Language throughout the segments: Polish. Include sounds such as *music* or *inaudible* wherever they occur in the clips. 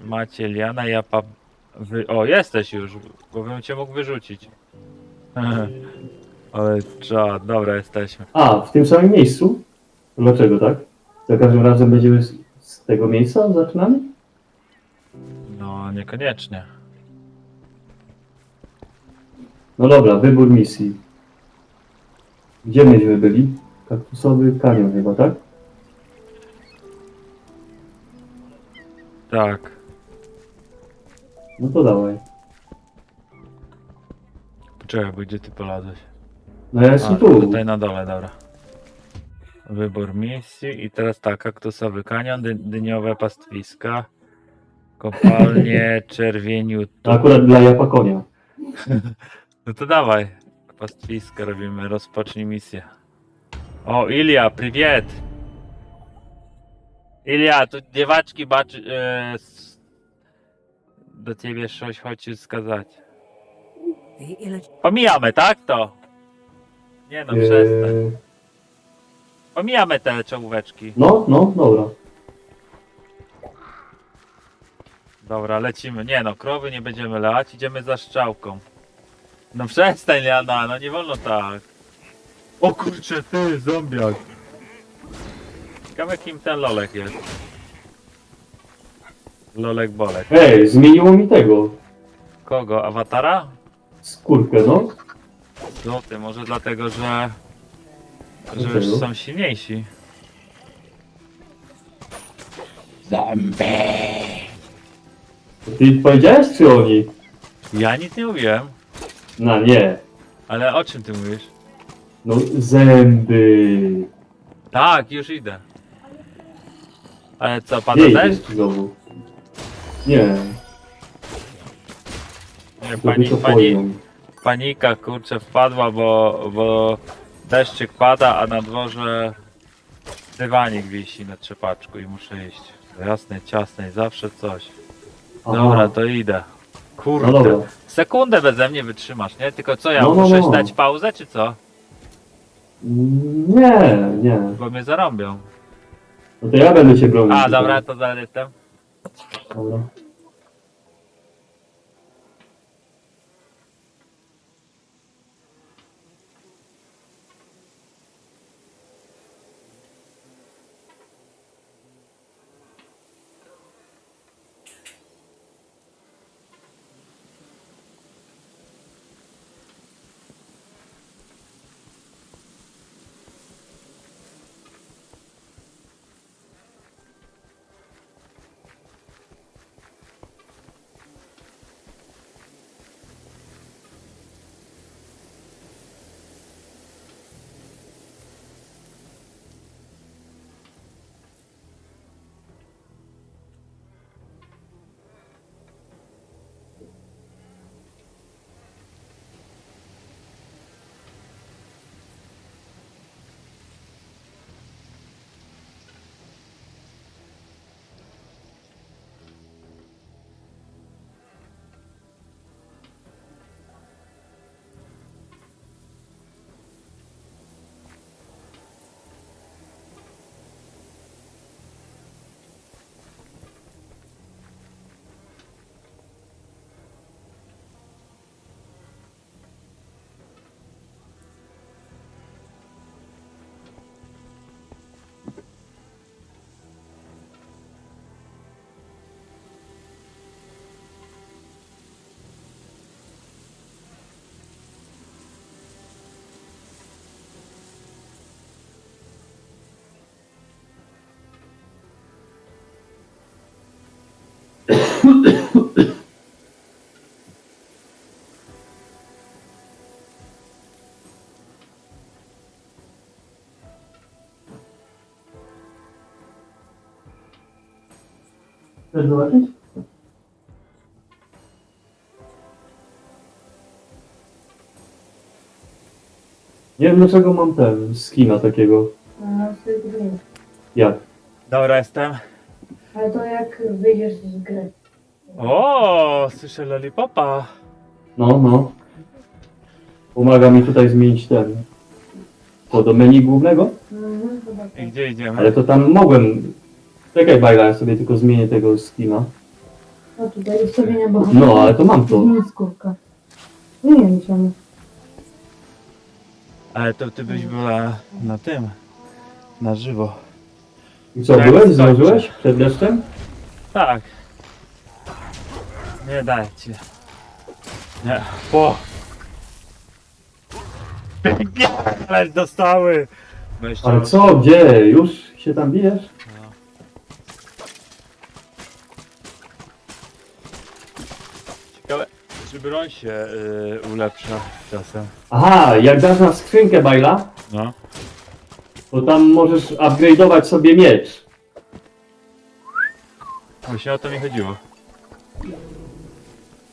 Macie Liana, ja pa... Wy... O, jesteś już, bo bym cię mógł wyrzucić. *laughs* Ale czad, dobra, jesteśmy. A, w tym samym miejscu? Dlaczego tak? Za każdym razem będziemy z, z tego miejsca zaczynamy? No, niekoniecznie. No dobra, wybór misji. Gdzie myśmy byli? Kaktusowy kanion chyba, tak? Tak. No to dawaj. Poczekaj, bo gdzie ty polazłeś? No ja jestem A, tu. Tutaj na dole, dobra. Wybór misji i teraz tak, kaktusowy kanion, dy, dyniowe pastwiska, kopalnie *laughs* czerwieniu... To akurat dla Japakonia. *laughs* no to dawaj, pastwiska robimy, rozpocznij misję. O, Ilia, priwiet! Ilia, tu dziewaczki baczy, e, do ciebie coś chodzi skazać. I ile Pomijamy, tak to? Nie no, przestań. Eee, Pomijamy te czołóweczki. no, no, dobra. Dobra, lecimy. Nie no, krowy nie będziemy lać, idziemy za strzałką. No przestań, Jana, no nie wolno tak. O kurczę, ty, zombiak. Ciekawe kim ten Lolek jest. Lolek Bolek. Ej, zmieniło mi tego. Kogo? Awatara? Skórkę, no. No ty, może dlatego, że... Że już Dlaczego? są silniejsi. Ty powiedziałeś, czy oni? Ja nic nie mówiłem. No nie. Ale o czym ty mówisz? No zęby. Tak, już idę. Ale co, pada Nie deszcz? idziesz znowu. Nie, Nie, pani, to pani, panika kurczę wpadła, bo, bo deszczyk pada, a na dworze dywanik wisi na trzepaczku i muszę iść. Do jasnej, ciasnej, zawsze coś. Aha. Dobra, to idę. Kurde. No dobra. Sekundę beze mnie wytrzymasz, nie? Tylko co, ja No, no, muszę no. dać pauzę, czy co? Nie, nie. Bo mnie zarąbią. No to ja będę się bronił. A, tutaj. dobra, to jestem. Dobra. Chcesz zobaczyć? Nie wiem dlaczego mam ten skina takiego. No, wtedy nie. Jak? Dobra, jestem. Ale to jak wyjdziesz z gry. O, słyszę lollipopa. No, no. Pomaga mi tutaj zmienić ten. To do menu głównego? Mhm, tak. I gdzie idziemy? Ale to tam mogłem. Czekaj, Bajla, ja sobie tylko zmienię tego skina. O, tutaj ustawienia bohatera. No, ale to mam to. Zmień skórkę. Nie wiem czemu. Ale to ty byś była na tym, na żywo. I co, Tak, byłeś? skończę. Zdążyłeś przed deszczem? Tak. Nie dajcie. Nie. Po. Pięknie, ale dostały. Ale co, gdzie? Już się tam bijesz? Ciekawe, czy broń się y, ulepsza czasem. Aha, jak dasz na skrzynkę Bajla, No. to tam możesz upgrade'ować sobie miecz. Właśnie o to mi chodziło.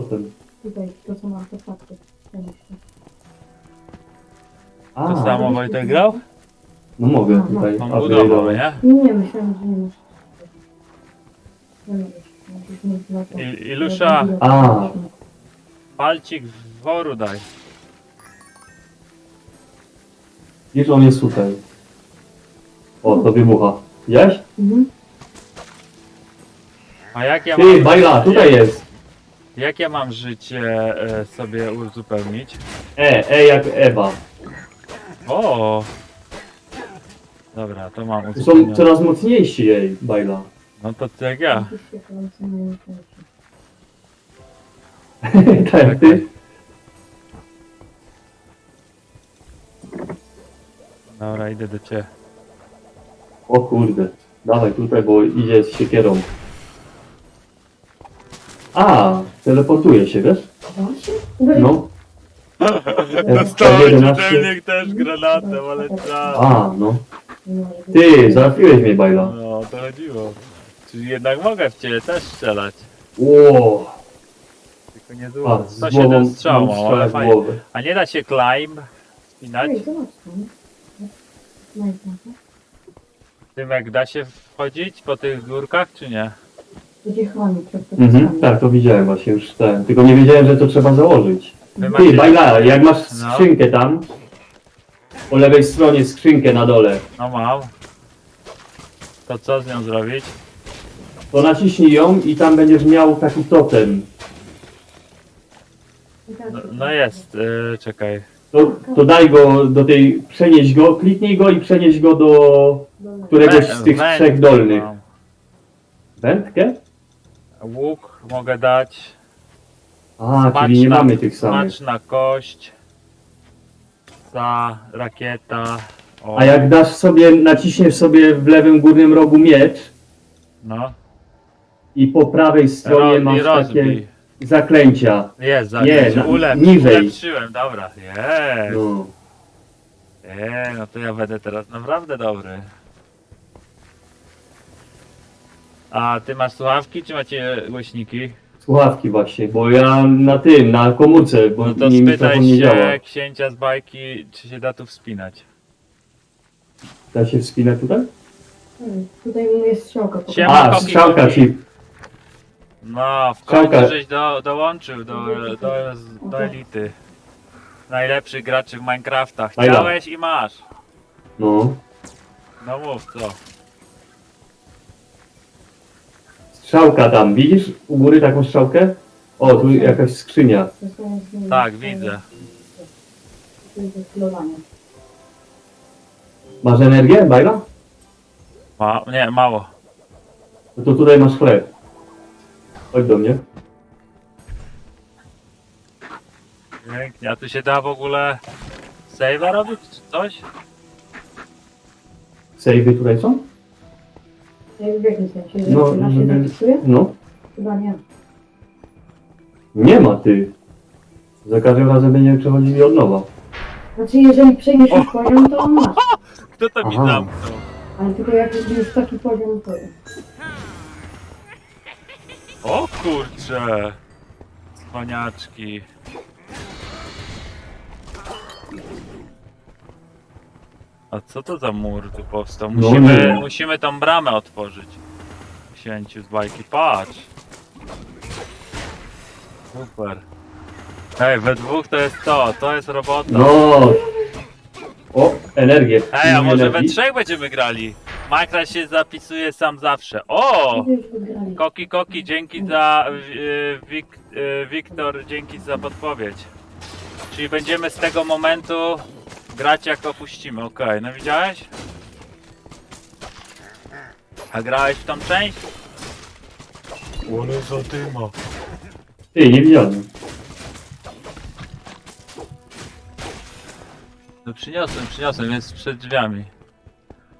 Potem. Tutaj, to są artefakty. Ten jeszcze. A, To samo Wojtek grał? no mogę tutaj On budował, upgrade'ować. nie? Nie, myślałem, że nie. Musisz mieć to. I- Ilusza. A. Palcik w woru daj. Wiesz, on jest tutaj. O, to wybucha. Widziałeś? Mhm. A jak ja Ty, mam... Bajla, tutaj jest. Jak ja mam życie e, sobie uzupełnić? E, E jak Ewa. O! Dobra, to mam To są uzupełnione. coraz mocniejsi jej, Bajla. No to ty jak ja. *laughs* Tak jak ty. Dobra, idę do ciebie. O kurde. Dawaj tutaj, bo idzie z siekierą. A, teleportuje się, wiesz? No. Dostałem F11. czytelnik też granatem, ale tak. A, no. Ty, załatwiłeś mnie, Bajla. No, o to chodziło. Czyli jednak mogę w ciebie też strzelać. Ło, Tylko nie a, dużo. z 107 głową strzał mam mam, ale w fajnie. głowę. A nie da się climb spinać? Ej, zobacz tam. No. Tym jak da się wchodzić po tych górkach, czy nie? Przed Mhm, tak, to widziałem właśnie już ten. Tylko nie wiedziałem, że to trzeba założyć. Wy Ty, macie- Bajla, jak masz No. skrzynkę tam, po lewej stronie skrzynkę na dole, No mam. To co z nią zrobić? to naciśnij ją i tam będziesz miał taki totem. Tak, No, no jest, yy, czekaj. To, to daj go do tej, przenieś go, kliknij go i przenieś go do któregoś z tych Wę- trzech dolnych. mam. Wędkę? Łuk mogę dać. A, czyli nie Smaczna- mamy tych samych. Smaczna kość. Ta rakieta. O, A jak dasz sobie, naciśniesz sobie w lewym górnym rogu miecz No. i po prawej stronie masz takie rozbij. zaklęcia. Jest, za Nie, na- ulepsz, niżej. ulepszyłem, dobra. Jest. No. Eee, no to ja będę teraz naprawdę dobry. A ty masz słuchawki, czy macie głośniki? Słuchawki właśnie, bo ja na tym, na komórce, bo No to mi spytaj mikrofon nie się działa. księcia z bajki, czy się da tu wspinać. Da się wspinać tutaj? Hmm, Tutaj jest strzałka. po Siema. A, koki, strzałka koki. ci. No, w końcu Strzałka. żeś do, dołączył do, do, do elity. Najlepszych graczy w Minecrafta. Chciałeś i masz. No. No mów co. Strzałka tam, widzisz u góry taką strzałkę? O, tu jakaś skrzynia. Tak, widzę. Masz energię, Bajla? Ma, nie, mało. No to tutaj masz chleb. Chodź do mnie. Pięknie. A tu się da w ogóle save'a robić czy coś? Sejwy tutaj są? Jak? Że No, no, się żeby- zapisuje? No. Chyba nie. Nie ma ty. Za każdym razem będziemy przechodzili od nowa. Znaczy, jeżeli przejmiesz już poziom, to on masz. Kto to mi Aha. zamknął? Ale tylko jak już taki poziom, to O kurcze! Cwaniaczki. A co to za mur tu powstał? No Musimy, nie. musimy tą bramę otworzyć. Księciu z bajki, patrz. Super. Ej, we dwóch to jest to, to jest robota. No. O, energię. Ej, a może we energii? trzech będziemy grali? Minecraft się zapisuje sam zawsze. O! Koki, koki, dzięki za. y, Wik, y, Wiktor, dzięki za podpowiedź. Czyli będziemy z tego momentu grać jak opuścimy. Okej, no widziałeś? A grałeś w tą część? Ole za dyma. Ty, nie widziałem. No przyniosłem, przyniosłem, jest przed drzwiami.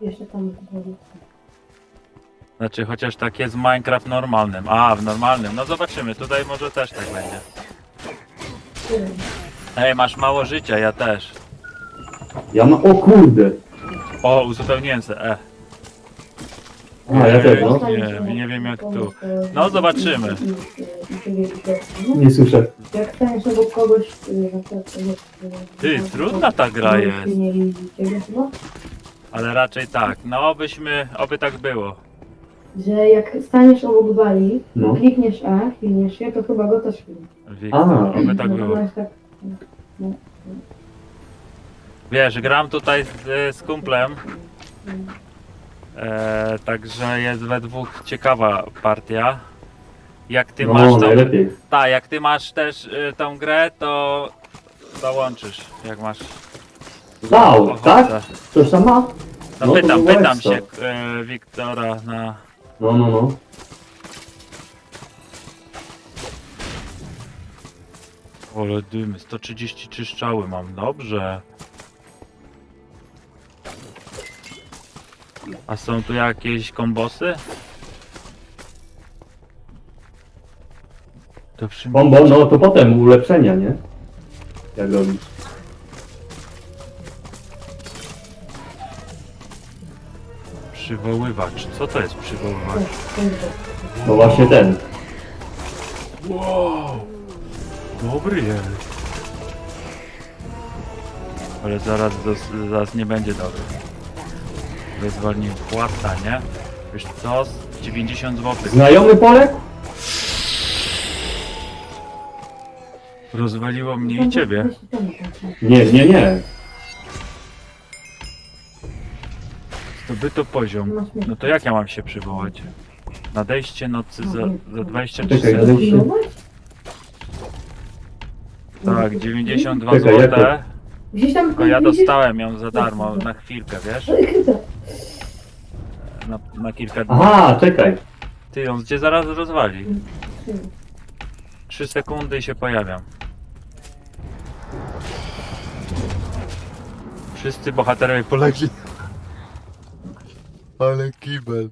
Jeszcze tam. Znaczy, chociaż tak jest w Minecraft normalnym. A, w normalnym. No zobaczymy, tutaj może też tak będzie. Ej, masz mało życia, ja też. Ja mam... O kurde! O, uzupełniłem se, e. A, ja też, no. Nie, nie wiem jak tu. No, zobaczymy. Nie słyszę. Jak staniesz obok kogoś, y, y, Ty, trudna ta gra jest. Ale raczej tak. No, obyśmy, oby tak było. Że jak staniesz obok Bali, No. klikniesz A, klikniesz się, to chyba go też. Wiktor, oby tak No, było. to jest tak, Wiesz, gram tutaj z, z kumplem. E, także jest we dwóch ciekawa partia. Jak ty masz No, tą, najlepiej. tak, jak ty masz też y, tą grę, to dołączysz, jak masz Wow, ochotę. tak? Coś tam ma? No, No, to pytam, pytam ekstra. się e, Wiktora na... No, no, no. Ole dymy, 133 strzały mam, dobrze. A są tu jakieś kombosy? To. Bombo, no to potem ulepszenia, nie? Jak robić? Przywoływacz. Co to jest przywoływacz? No właśnie ten. Wow! Dobry jest. Ale zaraz, zaraz nie będzie dobry. Wyzwolnij płata, nie? Wiesz co? Z 90 zł. Znajomy Polek? Rozwaliło mnie i ciebie. Nie, nie, nie. Zdobyto poziom. No to jak ja mam się przywołać? Nadejście nocy za, za 23 Czekaj, sekund. nadejście. Pilnować? Tak, 92 Czekaj, jak zł. Gdzieś tam Tylko ja widzisz? dostałem ją za darmo na chwilkę, wiesz? Na, na kilka dni. Aha, czekaj. Ty ją cię zaraz rozwali. 3 sekundy i się pojawiam. Wszyscy bohaterowie polegli. *laughs* Ale kibel.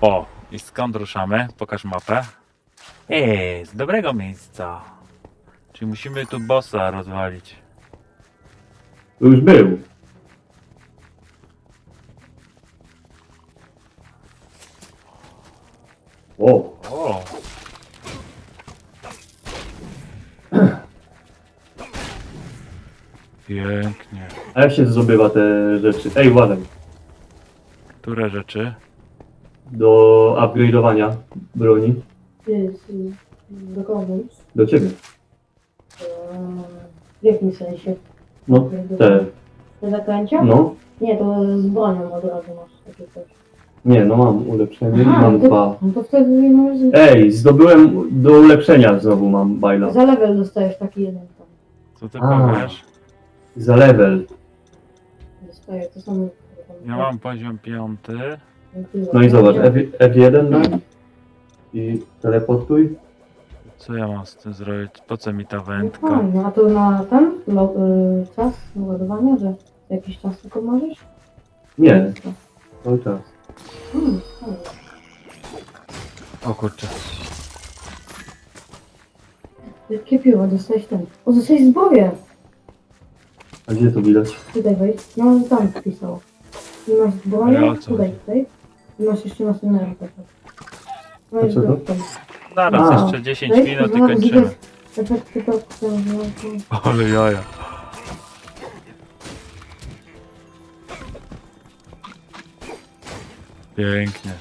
O, i skąd ruszamy? Pokaż mapę. Ej, z dobrego miejsca. Czyli musimy tu bossa rozwalić. To już był. O, O! Pięknie. a jak się zdobywa te rzeczy? Ej, uważaj. Które rzeczy? Do upgrade'owania broni. Jest, y, do kogo? Do ciebie. W jakim sensie? No, te. Te zaklęcia? No. Nie, to z bronią od razu masz takie coś. Nie, no mam ulepszenie i Aha, mam to- dwa. No to wtedy nie możesz... Ej, zdobyłem do ulepszenia znowu mam bajla. Za level dostajesz taki jeden tam. Co ty A. powiesz? Za level. Dostajesz, to są... Ja mam poziom piąty. No i zobacz, F, F1 daj i teleportuj. Co ja mam z tym zrobić? Po co mi ta No wędka? fajnie, a to na ten lo, y, czas ładowania, że jakiś czas tylko możesz? Nie, cały czas. Hmm, fajnie. O kurczę. Jakie piło, dostałeś ten. O, dostałeś zbroję! A gdzie to widać? Tutaj wejdź. No tam wpisało. I masz Ja o co tutaj, chodzi? tutaj. I masz jeszcze następną rękę. No A i co to? tam. Zaraz, A. jeszcze 10 Wejdź, minut i kończymy. no, to, Ale jaja. Pięknie.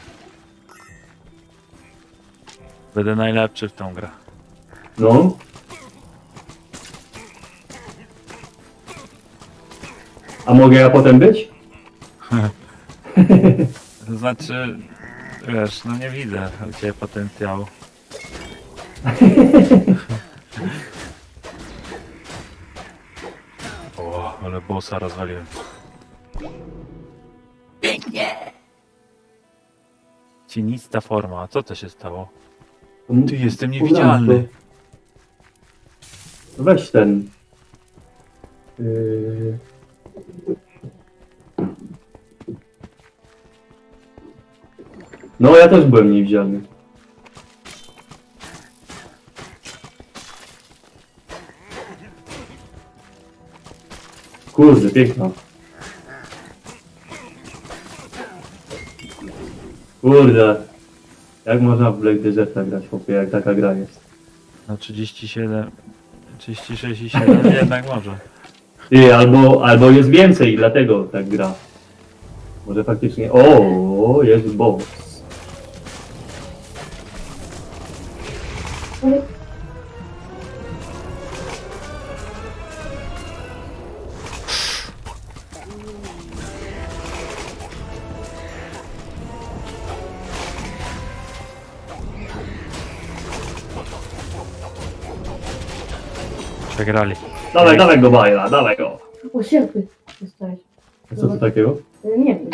Będę najlepszy w tą grę. No. A mogę ja potem być? *laughs* To znaczy, wiesz, no nie widzę u Ciebie potencjału. O, ale bossa rozwaliłem. Pięknie! Cienista forma, a co to się stało? Ty, jestem niewidzialny. Weź ten. Yy... No ja też byłem niewidzialny. Kurde, piękna. Kurde. Jak można w Black Deserta grać, chłopie, jak taka gra jest? No 37, 36 i 7 jednak może. Ty, albo, albo jest więcej, dlatego tak gra. Może faktycznie. O, jest boss. Przegrali. Dawaj, dawaj go, Bajla, dawaj go. Osierpy dostałeś. A co to takiego? E, Nie wiem.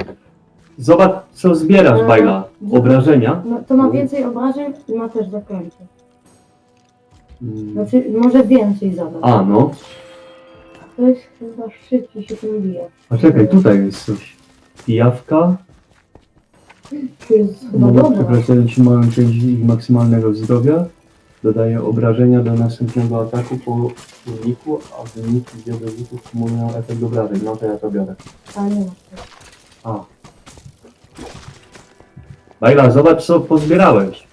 Zobacz, co zbierasz, No, Bajla. no. Obrażenia. No, to ma więcej obrażeń i ma też zaklęcie. Mm. Znaczy, może więcej zadać. A, no. To jest chyba szybciej się tym bije. A czekaj, tutaj jest coś. Pijawka. To jest chyba Mogą dobre. przekroczyć małą część ich maksymalnego zdrowia. Dodaje obrażenia do następnego ataku po uniku, a wyniki diabezitów kumulują efekt obrażeń. No to ja to biorę. Ale nie. A. Bajla, zobacz co pozbierałeś.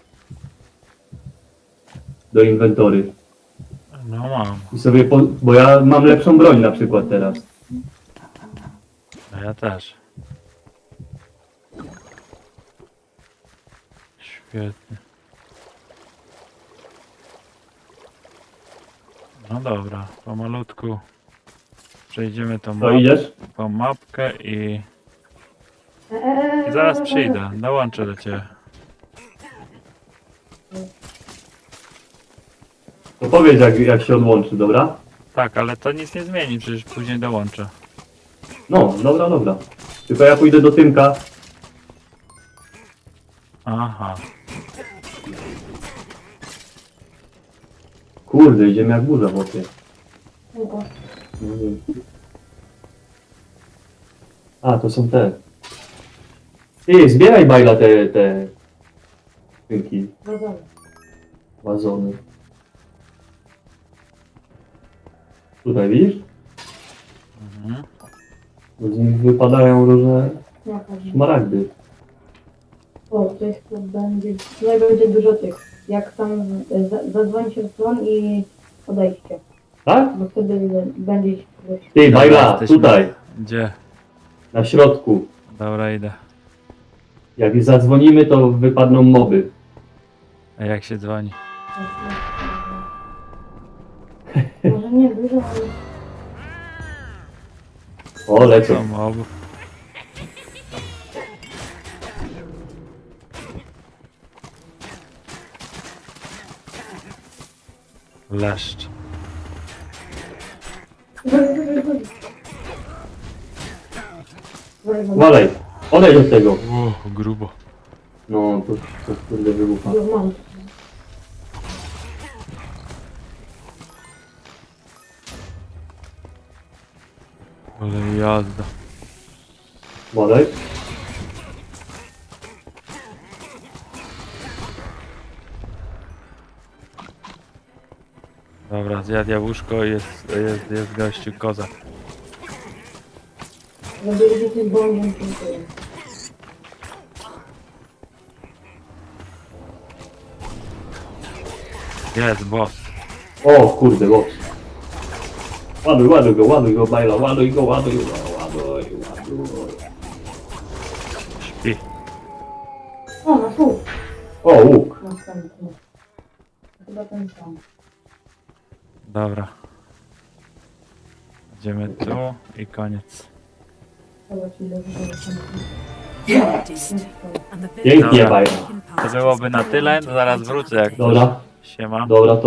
Do inwentory. No mam. I sobie, po, bo ja mam lepszą broń na przykład teraz. No ja też. Świetnie. No dobra, pomalutku przejdziemy tą To map, idziesz? tą mapkę i, i zaraz przyjdę, dołączę do Ciebie. To powiedz jak, jak się odłączy, dobra? Tak, ale to nic nie zmieni, przecież później dołączę. No, dobra, dobra. Tylko ja pójdę do Tymka. Aha, Kurde, idziemy jak burza w. No wiem. A, to są te. Ty, zbieraj bajla te, te... Tynki, Dobra. wazony. Tutaj widzisz? mhm. Z nich wypadają różne Jaka szmaragdy. O, to jest to będzie. Tutaj będzie dużo tych. Jak tam e, za- zadzwońcie w dzwon i odejdźcie. Tak? Bo wtedy będzie wiesz, Ty, Dobra, bajla, jesteśmy. tutaj, Gdzie? na środku. Dobra, idę. Jak zadzwonimy, to wypadną moby. A jak się dzwoni? Może nie dużo, ale O, lecą. Leszcz. Walej, odejdź od tego. O, grubo. No, to, to kurde wybucha. Mam. Ale jazda. Walej. Dobra, zjadł jabłuszko i jest, jest, jest gościu tym bombem dziękuję. Jest, boss. O, kurde, box. Ładuj, ładuj go, ładuj go, bajla, ładuj go, ładuj go, ładuj, ładuj. Śpi. O, na pół. O, łuk. Następny. Chyba ten sam. No, Dobra. Idziemy tu i koniec. The Pięknie, Dobra. To byłoby na tyle, zaraz wrócę jak Dobra, Siema. dobra, to